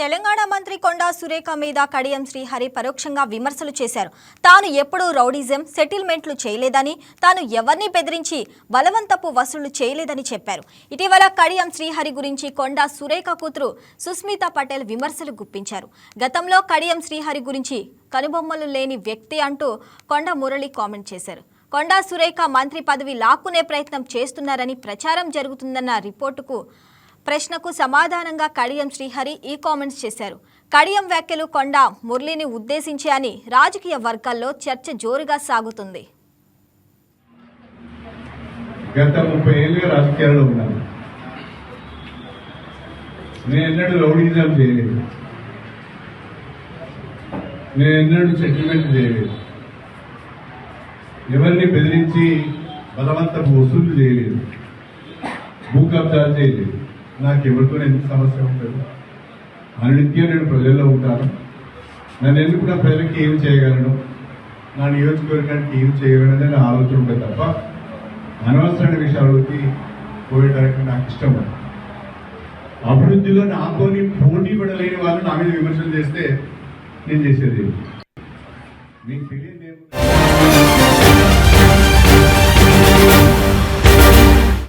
తెలంగాణ మంత్రి కొండ సురేఖ మీద కడియం శ్రీహరి పరోక్షంగా విమర్శలు చేశారు. తాను ఎప్పుడూ రౌడిజం సెటిల్మెంట్లు చేయలేదని తాను ఎవరిని బెదిరించి బలవంతపు వసూళ్ళు చేయలేదని చెప్పారు. ఇటీవల కడియం శ్రీహరి గురించి కొండా సురేఖ కూతురు సుస్మిత పటేల్ విమర్శలు గుప్పించారు. గతంలో కడియం శ్రీహరి గురించి కనుబొమ్మలు లేని వ్యక్తి అంటూ కొండ మురళి కామెంట్ చేశారు. కొండా సురేఖ మంత్రి పదవి లాక్కునే ప్రయత్నం చేస్తున్నారని ప్రచారం జరుగుతుందన్న రిపోర్టుకు ప్రశ్నకు సమాధానంగా కడియం శ్రీహరి ఈ కామెంట్స్ చేశారు. కడియం వ్యాఖ్యలు కొండ మురళిని ఉద్దేశించి అని రాజకీయ వర్గాల్లో చర్చ జోరుగా సాగుతుంది. గత ముప్పై ఏళ్ళుగా రాజకీయాల్లో ఉన్నాను. నేను ఎన్నడూ రౌడీజం చేయలేదు. నేను ఎన్నడూ సెటిల్మెంట్ చేయలేదు. ఎవరిని బెదిరించి బలవంతపు వసూలు చేయలేదు. భూ కబ్జాలు చేయలేదు. నాకు ఎవరితో ఎందుకు సమస్య ఉంటుంది అనునిత్యం నేను ప్రజల్లో ఉంటాను. నన్ను ఎందుకు నా ప్రజలకి ఏం చేయగలను? నా నియోజకవర్గానికి ఏం చేయగలను అనే ఆలోచన ఉంటుంది తప్ప అనవసరమైన విషయాలకి పోయేటానికి నాకు ఇష్టం అభివృద్ధిలో నాతోని పోటీ పడలేని వాళ్ళు నా మీద విమర్శలు చేస్తే నేను చేసేది మీకు తెలియదు